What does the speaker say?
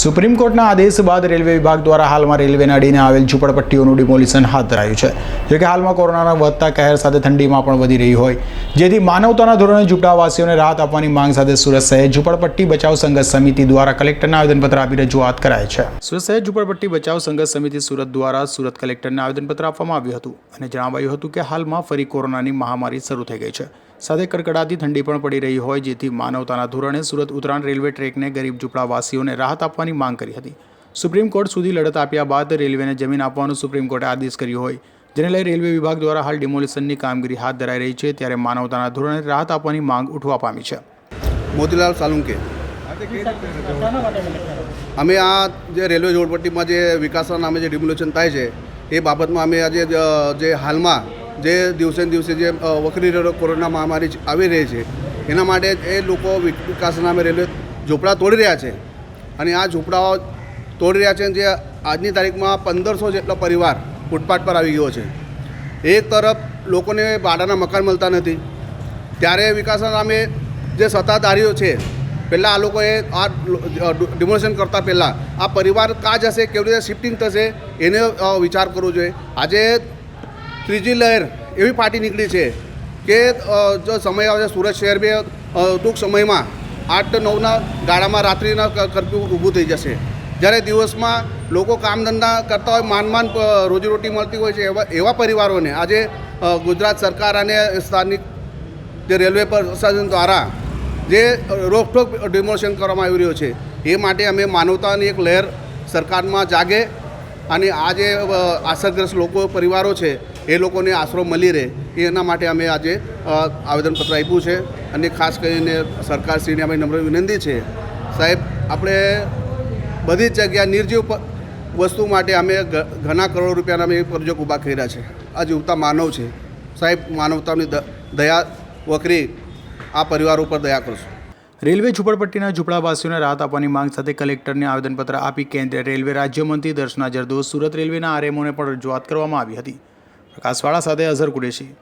Supreme કોર્ટના આદેશ બાદ રેલવે વિભાગ દ્વારા હાલમાં રેલવેને અડીને આવેલ ઝૂંપડપટ્ટીઓનું ડિમોલિશન હાથ ધરાયું છે. જોકે હાલમાં કોરોનાના વધતા કહેર સાથે ઠંડીમાં પણ વધી રહી હોય. જેથી માનવતાના ધોરણે ઝૂંપડાવાસીઓને રાહત આપવાની માંગ સાથે સુરત શહેર ઝૂંપડપટ્ટી બચાવ સંઘર્ષ સમિતિ દ્વારા કલેક્ટરને આવેદનપત્ર આપી રજૂઆત કરાય છે. સુરત શહેર ઝૂંપડપટ્ટી બચાવ સંઘર્ષ સમિતિ સુરત દ્વારા સુરત કલેક્ટરને આવેદનપત્ર આપવામાં આવ્યું હતું અને જણાવાયું હતું કે હાલમાં ફરી કોરોનાની મહામારી શરૂ થઈ ગઈ છે. સાથે કડકડાતી ઠંડી પણ પડી રહી હોય, જેથી માનવતાના ધોરણે સુરત ઉત્તરાયણ રેલવે ટ્રેકને ગરીબ ઝૂંપડાવાસીઓને રાહત આપવાની માંગ કરી હતી. સુપ્રીમ કોર્ટ સુધી લડત આપ્યા બાદ રેલવેને જમીન આપવાનો સુપ્રીમ કોર્ટે આદેશ કર્યો હોય. જેને લઈ રેલવે વિભાગ દ્વારા હાલ ડિમોલિશનની કામગીરી હાથ ધરાઈ રહી છે ત્યારે માનવતાના ધોરણે રાહત આપવાની માંગ ઉઠવા પામી છે. મોતીલાલ સાલુંકે. અમે આ જે રેલવે જોડપટ્ટીમાં જે વિકાસના નામે જે ડિમોલેશન થાય છે, એ બાબતમાં અમે આજે જે હાલમાં જે દિવસે દિવસે જે વકરી રહેલો કોરોના મહામારી આવી રહી છે, એના માટે એ લોકો વિકાસના નામે રેલવે ઝોપડા તોડી રહ્યા છે. અને આ ઝૂંપડાઓ તોડી રહ્યા છે જે આજની તારીખમાં પંદરસો જેટલો પરિવાર ફૂટપાથ પર આવી ગયો છે. એક તરફ લોકોને ભાડાના મકાન મળતા નથી. ત્યારે વિકાસના નામે જે સત્તાધારીઓ છે, પહેલાં આ લોકોએ આ ડિમોલેશન કરતાં પહેલાં આ પરિવાર કાં જશે, કેવી રીતે શિફ્ટિંગ થશે, એને વિચાર કરવો જોઈએ. આજે ત્રીજી લહેર એવી પાર્ટી નીકળી છે કે જો સમય આવશે, સુરત શહેર બી ટૂંક સમયમાં આઠ નવના ગાળામાં રાત્રિના કરફ્યુ ઊભું થઈ જશે. જ્યારે દિવસમાં લોકો કામ ધંધા કરતા હોય માન માન અ, રોજીરોટી મળતી હોય છે એવા એવા પરિવારોને આજે ગુજરાત સરકાર અને સ્થાનિક જે રેલવે પ્રશાસન દ્વારા જે રોકટોક ડિમોશન કરવામાં આવી રહ્યો છે એ માટે અમે માનવતાની એક લહેર સરકારમાં જાગે અને આ જે અસરગ્રસ્ત લોકો પરિવારો છે એ લોકોને આશરો મળી રહે એના માટે અમે આજે આવેદનપત્ર આપ્યું છે. અને ખાસ કરીને સરકારશ્રીને અમારી નમ્ર વિનંતી છે. સાહેબ, આપણે બધી જ જગ્યા નિર્જીવ વસ્તુ માટે અમે ઘણા કરોડ રૂપિયાના અમે પ્રોજેક્ટ ઊભા કર્યા છે. આ જીવતા માનવ છે. સાહેબ, માનવતાની દયા વકરી આ પરિવાર ઉપર દયા કરશું. રેલવે ઝૂંપડપટ્ટીના ઝૂંપડાવાસીઓને રાહત આપવાની માંગ સાથે કલેક્ટરને આવેદનપત્ર આપી કેન્દ્રીય રેલવે રાજ્યમંત્રી દર્શના જરદોસ સુરત રેલવેના આરએમઓને પણ રજૂઆત કરવામાં આવી હતી. પ્રકાશવાળા સાથે અઝર કુરેશી.